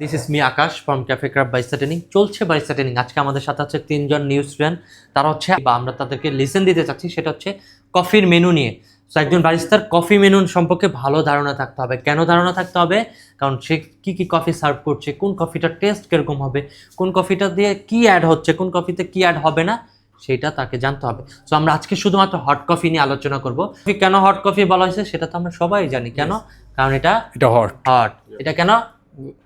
This is me Akash from cafe crab বাইসা training চলছে বাইসা ট্রেনিং আজকে আমাদের সাথে আছে তিনজন নিউ স্টুডেন্ট তারা হচ্ছে বা আমরা তাদেরকে লিসেন দিতে চাচ্ছি সেটা হচ্ছে কফির মেনু নিয়ে। তো একজন বারিস্তার কফি মেনু সম্পর্কে ভালো ধারণা থাকতে হবে। কেন ধারণা থাকতে হবে? কারণ সে কী কী কফি সার্ভ করছে কোন কফিটার টেস্ট কীরকম হবে কোন কফিটা দিয়ে কি অ্যাড হচ্ছে কোন কফিতে কি অ্যাড হবে না সেটা তাকে জানতে হবে। সো আমরা আজকে শুধুমাত্র হট কফি নিয়ে আলোচনা করব। কেন হট কফি বলা হয়েছে সেটা তো আমরা সবাই জানি। কেন? কারণ এটা এটা হট হট এটা কেন?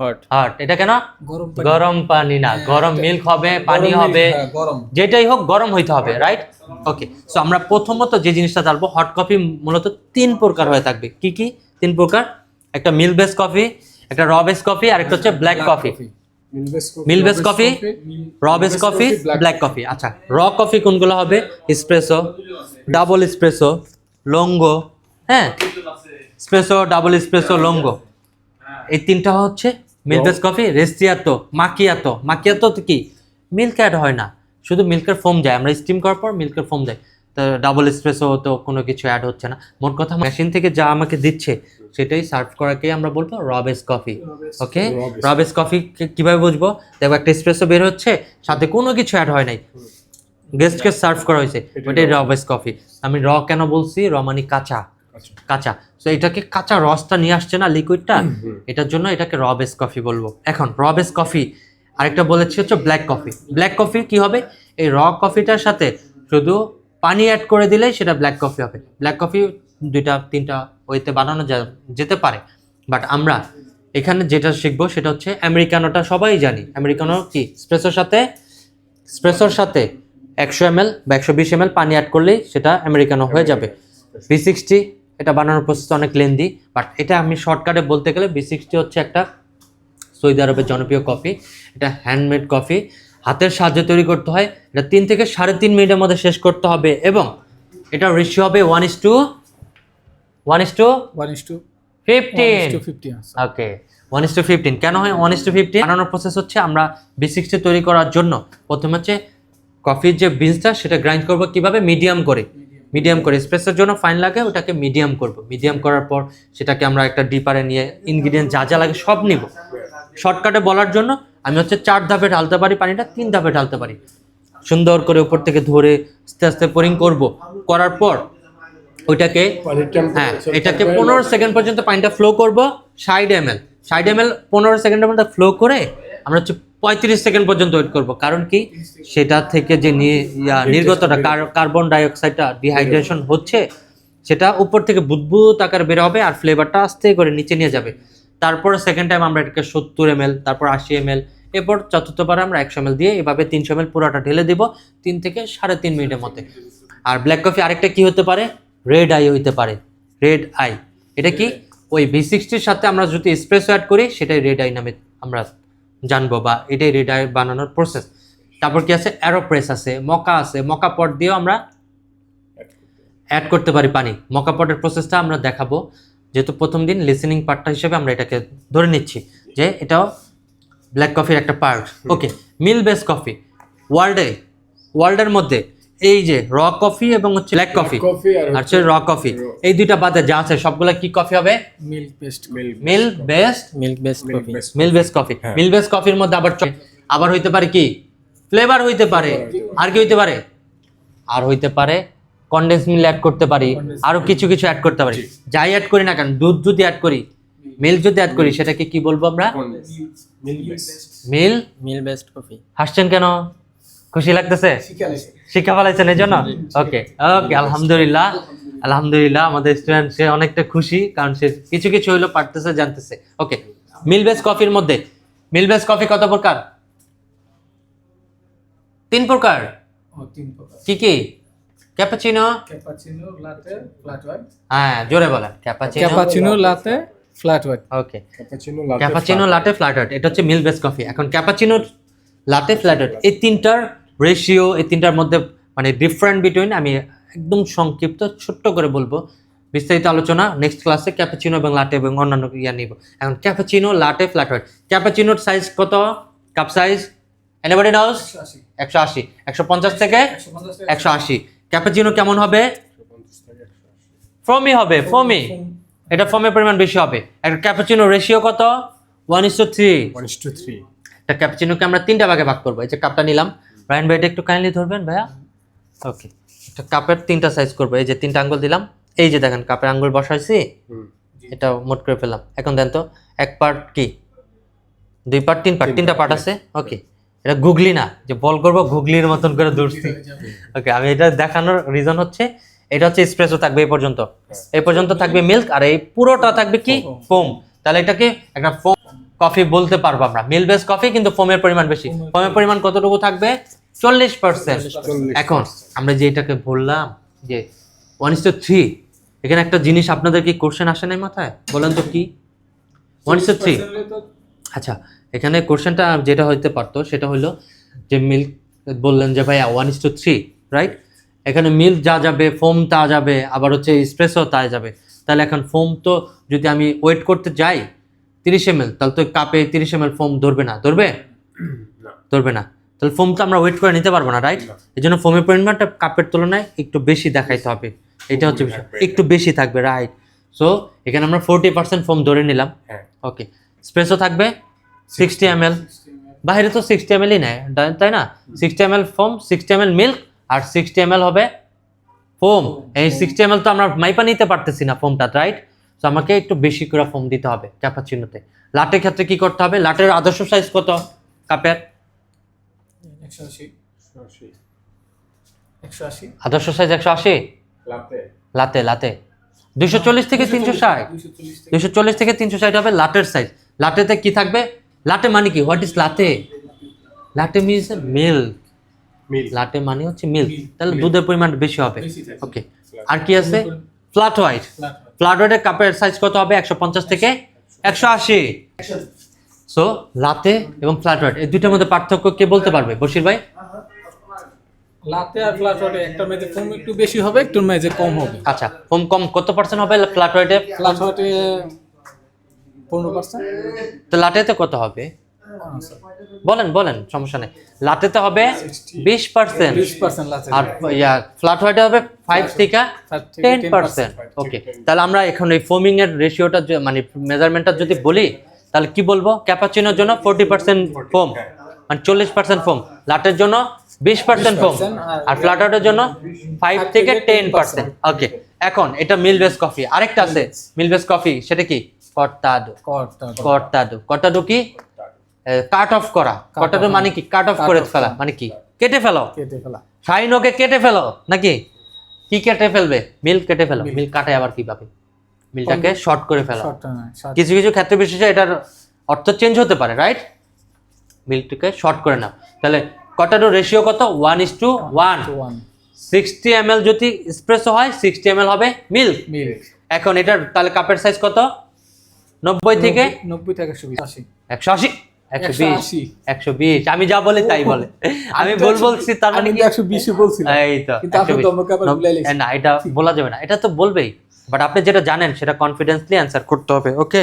হট হট এটা কেন? গরম গরম পানি না। গরম মিল্ক হবে পানি হবে। হ্যাঁ, যেটাই হোক গরম হইতে হবে রাইট ওকে সো আমরা প্রথমত যে জিনিসটা জানব হট কফি মূলত তিন প্রকার হয়ে থাকবে। কি কি? তিন প্রকার। একটা মিল বেস কফি একটা র বেস কফি আর একটা হচ্ছে black coffee milk base coffee raw base coffee black coffee আচ্ছা র কফি কোনগুলো হবে? স্প্রেসো ডাবল স্প্রেসো লঙ্গো হ্যাঁ স্প্রেসো ডাবল স্প্রেসো লঙ্গো এই তিনটা হচ্ছে মিল কফি রেস্টিয়াতো মাকিয়াতো। মাকিয়াতো তো কি? মিল্ক অ্যাড হয় না। শুধু মিল্কের ফোম যায়। আমরা স্টিম করার পর মিল্কের ফোম দেয়। তো ডাবল স্প্রেসো তো কোনো কিছু অ্যাড হচ্ছে না। মোট কথা মেশিন থেকে যা আমাকে দিচ্ছে সেটাই সার্ভ করাকেই আমরা বলব রবেস কফি ওকে রবেস কফি কীভাবে বুঝব? দেখো একটা স্প্রেসো বের হচ্ছে সাথে কোনো কিছু অ্যাড হয় নাই। গেস্টকে সার্ভ করা হয়েছে ওইটাই রবেস কফি আমি র কেন বলছি? র মানে কাঁচা। কাঁচা। তো এটাকে কাঁচা রসটা নিয়ে আসছে না লিকুইডটা এটার জন্য এটাকে রবেস কফি বলব। এখন রবেস কফি আরেকটা বলেছি হচ্ছে ব্ল্যাক কফি ব্ল্যাক কফি কি হবে? এই র কফিটার সাথে শুধু পানি অ্যাড করে দিলেই সেটা ব্ল্যাক কফি হবে। ব্ল্যাক কফি দুইটা তিনটা ওইতে বানানো যেতে পারে। বাট আমরা এখানে যেটা শিখব সেটা হচ্ছে আমেরিকানোটা সবাই জানি। আমেরিকানো কি? স্প্রেসোর সাথে স্প্রেসোর সাথে একশো এম বা একশো বিশ এম পানি অ্যাড করলেই সেটা আমেরিকানো হয়ে যাবে। বি সিক্সটি এটা বানানোর প্রসেস অনেক লেন্দি বাট এটা আমি শর্টকাটে বলতে গেলে বি সিক্সটি হচ্ছে একটা সৌদি আরবের জনপ্রিয় কফি এটা হ্যান্ডমেড কফি হাতের সাহায্যে তৈরি করতে হয় এটা তিন থেকে সাড়ে তিন মিনিটের মধ্যে শেষ করতে হবে এবং এটা রেশিও হবে one is two one is two one is two fifteen okay one is two fifteen কেন হয় ওয়ান ইস টু ফিফটিন বানানোর প্রসেস হচ্ছে আমরা বি সিক্সটি তৈরি করার জন্য প্রথমে হচ্ছে কফির যে বিনসটা সেটা গ্রাইন্ড করব কীভাবে? মিডিয়াম করে। মিডিয়াম করে স্পেসের জন্য ফাইন লাগে ওটাকে মিডিয়াম করব। মিডিয়াম করার পর সেটাকে আমরা একটা ডিপারে নিয়ে ইনগ্রিডিয়েন্ট যা যা লাগে সব নিব। শর্টকাটে বলার জন্য আমি হচ্ছে চার ধাপে ঢালতে পারি পানিটা তিন ধাপে ঢালতে পারি। সুন্দর করে উপর থেকে ধরে আস্তে আস্তে পোরিং করব। করার পর ওইটাকে হ্যাঁ এটাকে পনেরো সেকেন্ড পর্যন্ত পানিটা ফ্লো করব। ষাট এম এল ষাট এম এল পনেরো সেকেন্ডের মধ্যে ফ্লো করে আমরা হচ্ছে পঁয়ত্রিশ সেকেন্ড পর্যন্ত ওয়েট করব। কারণ কি? সেটা থেকে যে নির্গতটা কার- কার্বন ডাইঅক্সাইডটা ডিহাইড্রেশন হচ্ছে সেটা উপর থেকে বুদবুদ আকার বের হবে আর ফ্লেভারটা আস্তে করে নিচে নিয়ে যাবে। তারপর সেকেন্ড টাইম আমরা এটাকে সত্তর এম তারপর আশি এম এরপর চতুর্থবার আমরা একশো এম দিয়ে এভাবে তিনশো এম পুরোটা ঢেলে দিব তিন থেকে সাড়ে তিন মিনিটের মধ্যে। আর ব্ল্যাক কফি আরেকটা কি হতে পারে? রেড আই হইতে পারে। রেড আই এটা কি? ওই ভি সিক্সটির সাথে আমরা যদি স্প্রেসো অ্যাড করি সেটাই রেড আই নামে আমরা জানব বা এটাই রেড আই বানানোর প্রসেস তারপর কি আছে? অ্যারোপ্রেস আছে মকা আছে। মকা পট দিয়েও আমরা অ্যাড করতে পারি। পানি। মকা পটের প্রসেসটা আমরা দেখাবো। যেহেতু প্রথম দিন লিসেনিং পার্টটা হিসেবে আমরা এটাকে ধরে নিচ্ছি যে এটাও ব্ল্যাক কফির একটা part okay milk base coffee ওয়ার্ল্ডে ওয়ার্ল্ডের মধ্যে এই যে র কফি এবং হচ্ছে ব্ল্যাক কফি আর হচ্ছে র কফি এই দুইটা বাদে যা আছে সবগুলা কি কফি হবে? Milk paste milk best milk best coffee milk best coffee milk best কফির মধ্যে আবার আবার হইতে পারে কি? ফ্লেভার হইতে পারে। আর কি হইতে পারে? আর হইতে পারে কন্ডেন্স মিল অ্যাড করতে পারি। আরও কিছু কিছু অ্যাড করতে পারি। যাই অ্যাড করি না কেন দুধ যদি অ্যাড করি মিল্ক যদি অ্যাড করি সেটাকে কি বলব আমরা? মিল মিল বেস্ট কফি হাসছেন কেন? খুশি লাগতেছে? শিক্ষা ফেলাইছেন এই জন্য? ওকে ওকে আলহামদুলিল্লাহ আলহামদুলিল্লাহ আমাদের স্টুডেন্ট সে অনেকটা খুশি কারণ সে কিছু কিছু হইল পারতেছে জানতেছে। ওকে মিলবেস কফির মধ্যে মিলবেস কফি কত প্রকার? তিন প্রকার? কি কি? Cappuccino? Cappuccino latte flat white. হ্যাঁ জোরে বলেন cappuccino. Cappuccino latte flat white. Okay cappuccino latte flat white এটা হচ্ছে মিল বেস কফি। এখন ক্যাপাচিনো লাটে ফ্ল্যাটার্ট এই তিনটার রেশিও এই তিনটার মধ্যে মানে ডিফারেন্ট বিটুইন আমি একদম সংক্ষিপ্ত ছোট্ট করে বলব। বিস্তারিত আলোচনা নেক্সট ক্লাসে ক্যাপাচিনো এবং লাটে এবং অন্যান্য ইয়া নিব। এখন ক্যাপাচিনো লাটে ফ্ল্যাটার্ট ক্যাপাচিনোর সাইজ কত? কাপ সাইজ এনিবডি নাউস একশো আশি। একশো পঞ্চাশ থেকে একশো আশি। ক্যাপাচিনো কেমন হবে? ফোমি হবে ফোমি এটা ফোমের পরিমাণ বেশি হবে। একটা ক্যাপাচিনো রেশিও কত? One is two three one is two three একটা ক্যাপাচিনোকে আমরা তিনটা ভাগে ভাগ করব। এই যে কাপটা নিলাম। রায়ন ভাই এটা একটু কাইন্ডলি ধরবেন ভাইয়া? ওকে একটা কাপের তিনটা সাইজ করব। এই যে তিনটা আঙ্গুল দিলাম। এই যে দেখেন কাপের আঙ্গুল বসাইছি। এটা মোট করে ফেললাম। এখন দেন তো এক পার্ট কি? দুই পার্ট তিন পার্ট তিনটা পার্ট আছে? ওকে এটা গুগলি না যে বল করব গুগলির মতন করে দৌড়ছি ওকে আমি এটা দেখানোর রিজন হচ্ছে এটা হচ্ছে স্প্রেসও থাকবে এই পর্যন্ত। এই পর্যন্ত থাকবে মিল্ক আর এই পুরোটা থাকবে কি? ফোম তাহলে এটাকে একটা ফোম কফি বলতে পারব আমরা। মিল বেস কফি কিন্তু ফোমের পরিমাণ বেশি। ফোমের পরিমাণ কতটুকু থাকবে? চল্লিশ পার্সেন্ট এখন আমরা যে এটাকে বললাম যে ওয়ান ইস টু থ্রি এখানে একটা জিনিস আপনাদের কি কোশ্চেন আসে নাই মাথায়? বলেন তো কি? ওয়ান ইস টু থ্রি আচ্ছা এখানে কোশ্চেনটা যেটা হইতে পারতো সেটা হলো যে মিল্ক বললেন যে ভাই one is two three right এখানে মিল্ক যা যাবে ফোম তা যাবে আবার হচ্ছে স্প্রেসও তা যাবে। তাহলে এখন ফোম তো যদি আমি ওয়েট করতে যাই তিরিশ এম এল তাহলে তো কাপে তিরিশ এম ফোম ধরবে না ধরবে? ধরবে না। তাহলে ফোম তো আমরা ওয়েট করে নিতে পারব না রাইট এই জন্য ফোমের পরিমাণটা কাপের তুলনায় একটু বেশি দেখাইতে হবে। এটা হচ্ছে বিষয়। একটু বেশি থাকবে রাইট সো এখানে আমরা ফোরটি পার্সেন্ট ফোম ধরে নিলাম। হ্যাঁ। ওকে স্পেসও থাকবে সিক্সটি এম এল বাইরে তো সিক্সটি এম এলই নেয় তাই- তাই না? Sixty M L foam sixty M L milk আর সিক্সটি এম এল হবে ফোম এই সিক্সটি এম এল তো আমরা মাইপা নিতে পারতেছি না ফোমটা রাইট তো আমাকে একটু বেশি করে ফোম দিতে হবে ক্যাপাচিনোতে লাটের ক্ষেত্রে কি করতে হবে? লাটের আদর্শ সাইজ কত? কাপের? একশো আশি। একশো আশি। আদর্শ সাইজ একশো আশি? লাতে। লাতে লাতে। দুশো চল্লিশ থেকে তিনশো ষাট। দুশো চল্লিশ থেকে। তিনশো ষাট হবে লাটের সাইজ লাটেতে কি থাকবে? লাটে মানে কি? What is latte latte means milk milk latte মানে হচ্ছে মিল্ক তাহলে দুধের পরিমাণ বেশি হবে। ওকে আর কি আছে? ফ্ল্যাট হোয়াইট ফ্ল্যাট ফ্ল্যাট হোয়াইটের কাপের সাইজ কত হবে? একশো পঞ্চাশ থেকে একশো আশি। সো লাতে এবং ফ্ল্যাট হোয়াইট এই দুইটার মধ্যে পার্থক্য কে বলতে পারবে? বশির ভাই? লাতে আর ফ্ল্যাট ওয়াটে একটা মেঝে ফোম একটু বেশি হবে একটু মেঝে কম হবে। আচ্ছা কম কম কত পার্সেন্ট হবে ফ্ল্যাট হোয়াইটে ফ্ল্যাট ওয়াটে পনেরো পার্সেন্ট তো লাটেতে কত হবে? বলেন বলেন সমস্যা নেই। লাটেতে হবে বিশ পার্সেন্ট বিশ পার্সেন্ট আর ইয়া ফ্ল্যাট হোয়াইটে হবে ফাইভ থেকে টেন পার্সেন্ট ওকে তাহলে আমরা এখন এই ফোমিং এর রেশিওটা মানে মেজারমেন্টটা যদি বলি তাহলে কি বলব? ক্যাপাচিনোর জন্য ফোর্টি পার্সেন্ট ফোম মানে চল্লিশ পার্সেন্ট ফোম লাটের জন্য বিশ পার্সেন্ট ফোম আর- আর ফ্ল্যাট হোয়াইটের জন্য ফাইভ থেকে টেন পার্সেন্ট ওকে এখন এটা মিল বেস কফি আরেকটা আছে মিল বেস কফি সেটা কি? কর্তাদো কর্তাদো কর্তাদো কি? কাট অফ করা। কর্তাদো মানে কি? কাট অফ করে ফেলা। মানে কি? কেটে ফেলো। কেটে ফেলা। শাইনোকে কেটে ফেলো। নাকি? কি কেটে ফেলবে? মিল কেটে ফেলো। মিল কাটে আবার কি কীভাবে মিলটাকে শর্ট করে ফেলো। কিছু কিছু ক্ষেত্রে বিশেষে এটার অর্থ চেঞ্জ হতে পারে রাইট মিল্কটাকে শর্ট করে নাও। তাহলে কটারও রেশিও কত? One is to one sixty M L যদি স্প্রেসো হয় সিক্সটি এম এল হবে মিল্ক মিল্ক এখন এটার তাহলে কাপের সাইজ কত? নব্বই থেকে নব্বই থেকে একশো বিশ আশি। একশো আশি? একশো বিশ। 180 একশো বিশ। আমি যা বলি তাই বলে। আমি ভুল বলছি তার মানে একশো বিশই বলছিলাম। এই তো। না এটা বলা যাবে না। এটা তো বলবেই। বাট আপনি যেটা জানেন সেটা কনফিডেন্সলি অ্যান্সার করতে হবে ওকে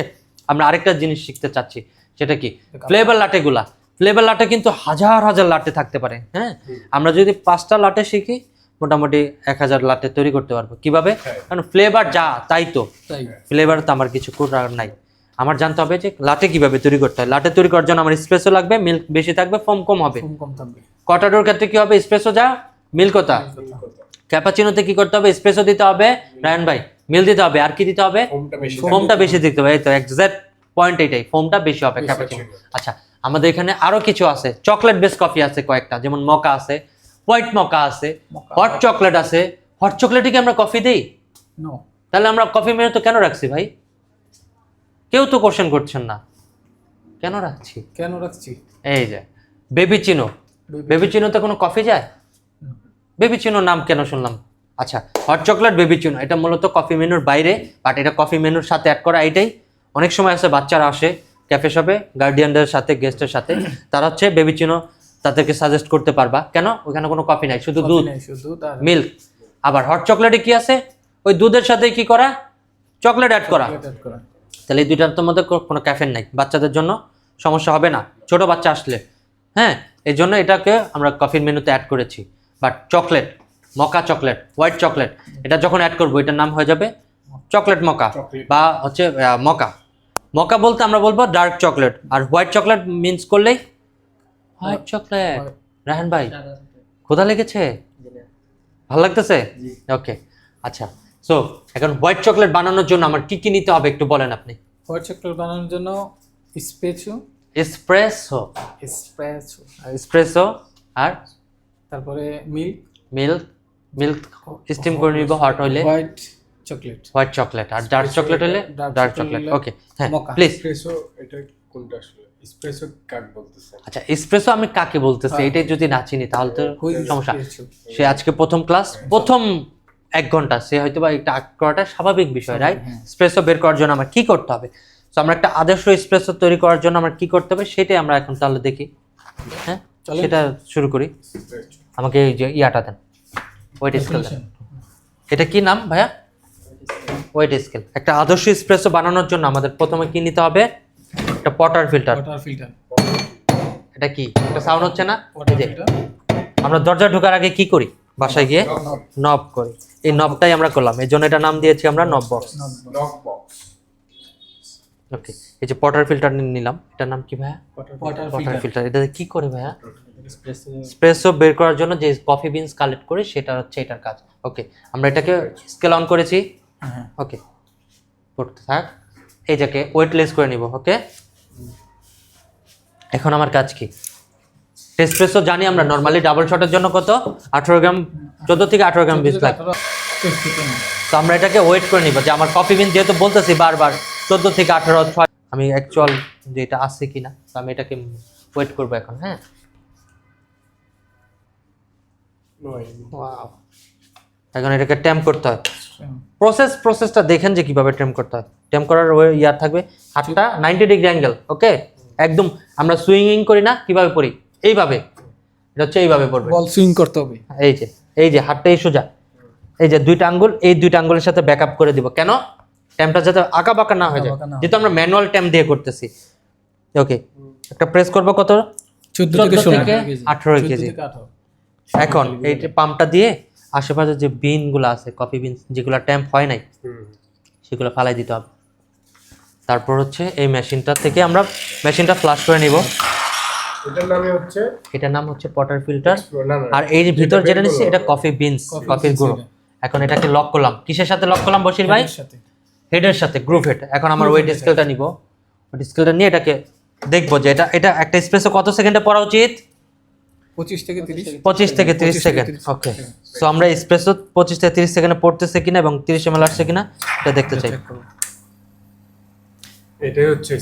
আমরা আরেকটা জিনিস শিখতে চাচ্ছি সেটা কি? ফ্লেভার লাটেগুলা ফ্লেভার লাটে কিন্তু হাজার হাজার লাটে থাকতে পারে হ্যাঁ? আমরা যদি পাঁচটা লাটে শিখি মোটামুটি এক হাজার লাটে তৈরি করতে পারব। কীভাবে? কারণ ফ্লেভার যা তাই তো। ফ্লেভার তো আমার কিছু করার নাই। আমার জানতে হবে যে লাটে কীভাবে তৈরি করতে হয়। লাটে তৈরি করার জন্য আমার স্পেসও লাগবে মিল্ক বেশি থাকবে ফোম কম হবে। কটাডোর ক্ষেত্রে কি হবে? স্পেসও যা মিল্ক তা। ক্যাপাচিনোতে কি করতে হবে? স্পেসও দিতে হবে। রায়ন ভাই মিল দিতে হবে আর কি দিতে হবে? ফোমটা বেশি দিতে হবে। তো এক্সাক্ট পয়েন্ট এটাই ফোমটা বেশি হবে ক্যাপাচিনো আচ্ছা আমাদের এখানে আরও কিছু আছে চকলেট বেস কফি আছে কয়েকটা যেমন মকা আছে হোয়াইট মকা আছে হট চকলেট আছে। হট চকলেটে কি আমরা কফি দিই? নো তাহলে আমরা কফি মেনু তো কেন রাখছি ভাই? কেউ তো কোশ্চেন করছেন না। কেন রাখছি? কেন রাখছি? এই যে বেবি চিনো বেবি চিনোতে কোনো কফি যায়? বেবি চিনো নাম কেন শুনলাম? আচ্ছা হট চকলেট বেবি চিনো এটা মূলত কফি মেনুর বাইরে বাট এটা কফি মেনুর সাথে অ্যাড করা এটাই অনেক সময় আছে বাচ্চারা আসে ক্যাফে শপে গার্ডিয়ানদের সাথে গেস্টের সাথে তারা হচ্ছে বেবি চিনো তাদেরকে সাজেস্ট করতে পারবা। কেন? ওখানে কোনো কফি নাই শুধু দুধ। মিল্ক আবার হট চকলেটে কি আছে? ওই দুধের সাথে কি করা? চকলেট অ্যাড করা। তাহলে এই দুইটার তো মধ্যে কোনো ক্যাফেন নাই। বাচ্চাদের জন্য সমস্যা হবে না। ছোট বাচ্চা আসলে। হ্যাঁ এই জন্য এটাকে আমরা কফির মেনুতে অ্যাড করেছি। But chocolate mocha chocolate white chocolate. এটা যখন অ্যাড করব এটার নাম হয়ে যাবে চকলেট মকা বা হচ্ছে মকা। মকা বলতে আমরা বলব ডার্ক চকলেট আর হোয়াইট চকলেট মিন্স করলেই? হোয়াইট চকলেট রাহান ভাই কোথা লেগেছে? ভালো লাগতেছে? ওকে আচ্ছা। সো এখন হোয়াইট চকলেট বানানোর জন্য আমার কি কি নিতে হবে একটু বলেন আপনি? হোয়াইট চকলেট বানানোর জন্য স্পেচু এসপ্রেসো স্প্রেচু এসপ্রেসো আর? তারপরে মিল্ক মিল্ক মিল্ক স্টিম করে নিব হট হইলে হোয়াইট চকলেট। হোয়াইট চকলেট আর ডার্ক চকলেট হলে? ডার্ক চকলেট ওকে হ্যাঁ। প্লিজ এসপ্রেসো এটা কোনটা আসলে? এসপ্রেসো কাক বলতেছেন আচ্ছা এসপ্রেসো আমি কাকে বলতেছি? হ্যাঁ। এটাই যদি না চিনি তাহলে তো সমস্যা। সে আজকে প্রথম ক্লাস প্রথম এক ঘণ্টা। সে হয়তো বা একটা আগ করাটা স্বাভাবিক বিষয় রাইট হ্যাঁ। স্প্রেসো বের করার জন্য আমার কি করতে হবে? তো আমরা একটা আদর্শ স্প্রেসো তৈরি করার জন্য আমরা কি করতে হবে? সেটাই আমরা এখন তাহলে দেখি। হ্যাঁ? সেটা শুরু করি। আমাকে এই যে ইয়াটা দেন। ওয়েট স্কেল এটা কি নাম ভাইয়া? ওয়েট স্কেল একটা আদর্শ স্প্রেসো বানানোর জন্য আমাদের প্রথমে কি নিতে হবে? একটা পটার ফিল্টার পটার ফিল্টার এটা কি? একটা সাউন্ড হচ্ছে না? এই যে আমরা দরজা ঢোকার আগে কি করি? বাসায় গিয়ে নব করি। এই নবটাই আমরা করলাম। এই জন্য এটা নাম দিয়েছি আমরা নব বক্স নব বক্স ওকে এই যে পটার ফিল্টার নিলাম। এটার নাম কি ভাইয়া? ওয়াটার পটার ফিল্টার ফিল্টার এটা কি করে ভাইয়া? স্প্রেসো বের করার জন্য যে কফি বিনস কালেক্ট করি সেটা হচ্ছে এটার কাজ। ওকে আমরা এটাকে স্কেল অন করেছি। হ্যাঁ। ওকে করতে থাক। এই যাকে ওয়েটলেস করে নিব ওকে এখন আমার কাজ কি? এসপ্রেসো জানি আমরা নর্মালি ডাবল শটের জন্য কত? আঠারো গ্রাম চোদ্দ থেকে আঠারো গ্রাম বিশ লাগে। তো আমরা এটাকে ওয়েট করে নিব। যে আমার কফি বিন যেহেতু বলতেছি বারবার চোদ্দ থেকে আঠারো ছয় আমি অ্যাকচুয়াল যে এটা আছে কিনা তো আমি এটাকে ওয়েট করব এখন হ্যাঁ? এখন এটাকে ট্যাম্প করতে হয়। প্রসেস প্রসেসটা দেখেন যে কীভাবে টেম করতে হয়। টেম করার ইয়ার থাকবে হাতটা নাইনটি ডিগ্রি অ্যাঙ্গেল ওকে একদম আমরা সুইংিং করি না কীভাবে পড়ি এইভাবে। এটা হচ্ছে এইভাবে পড়বে। বল সুইং করতে হবে। এই যে এই যে হাতটা এই সোজা। এই যে দুইটা আঙ্গুল এই দুইটা আঙ্গুলের সাথে ব্যাকআপ করে দিব। কেন? ট্যামটা যাতে আঁকা বাঁকা না হয়ে যায়। যেহেতু আমরা ম্যানুয়াল ট্যাম দিয়ে করতেছি। ওকে একটা প্রেস করব কত? চোদ্দ থেকে 18 কেজি। এখন এই পাম্পটা দিয়ে আশেপাশে যে বিনগুলো আছে কফি বিন যেগুলো ট্যাম্প হয় নাই সেগুলো ফালাই দিতে হবে। তারপর হচ্ছে এই মেশিনটা থেকে আমরা মেশিনটা ফ্লাশ করে নিব। এটার নামে হচ্ছে? এটার নাম হচ্ছে পটার ফিল্টার আর এই যে ভিতর যেটা নিচ্ছি এটা কফি বিনস কফির গুঁড়ো। এখন। এটাকে লক করলাম। কিসের সাথে লক করলাম বসির ভাই? সাথে। হেডের সাথে গ্রুপ হেড এখন আমার ওয়েট স্কেলটা নিব। ওয়েট স্কেলটা নিয়ে এটাকে দেখব যে এটা এটা একটা স্পেসে কত সেকেন্ডে পড়া উচিত? পঁচিশ থেকে তিরিশ। পঁচিশ থেকে তিরিশ সেকেন্ড ওকে সো আমরা স্পেসও পঁচিশ থেকে তিরিশ সেকেন্ডে পড়তেছে কিনা এবং তিরিশ এম আসছে কিনা এটা দেখতে চাই। এটাই হচ্ছে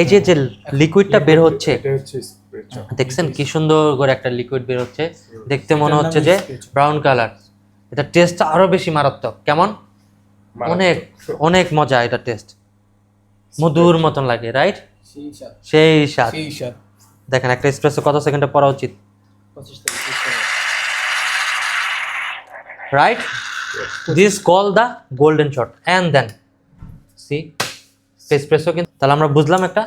এই যে যে লিকুইডটা বের হচ্ছে এটা হচ্ছে স্প্রেচো দেখছেন কি সুন্দর করে একটা লিকুইড বের হচ্ছে। দেখতে মনে হচ্ছে যে ব্রাউন কালার এটা টেস্টটা আরও বেশি মারাত্মক। কেমন? অনেক অনেক মজা এটা টেস্ট মধুর মতন লাগে রাইট সেই স্বাদ। সেই স্বাদ। দেখেন একটা এক্সপ্রেসো কত সেকেন্ডে পড়া উচিত? Right this call the golden shot and then see espresso কিন্তু তাহলে আমরা বুঝলাম একটা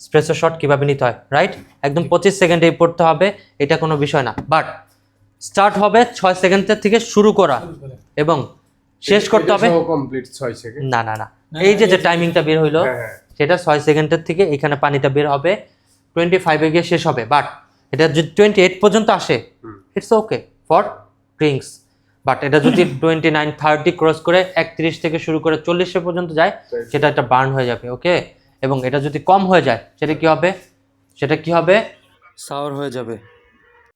স্প্রেসো শট কীভাবে নিতে হয় রাইট একদম পঁচিশ সেকেন্ডে পড়তে হবে এটা কোনো বিষয় না। বাট স্টার্ট হবে ছয় সেকেন্ডের থেকে শুরু করা। এবং শেষ করতে হবে? কমপ্লিট 6 সেকেন্ড না না না। এই যে যে টাইমিংটা বের হইল হ্যাঁ হ্যাঁ। সেটা ছয় সেকেন্ডের থেকে এখানে পানিটা বের হবে। টোয়েন্টি ফাইভে গিয়ে শেষ হবে বাট এটা যদি টোয়েন্টি এইট পর্যন্ত আসে। It's okay for drinks but এটা যদি টোয়েন্টি নাইন থার্টি ক্রস করে একত্রিশ থেকে শুরু করে চল্লিশে পর্যন্ত যায় সেটা একটা বার্ন হয়ে যাবে ওকে এবং এটা যদি কম হয়ে যায় সেটা কি হবে? সেটা কি হবে? সাওয়ার হয়ে যাবে।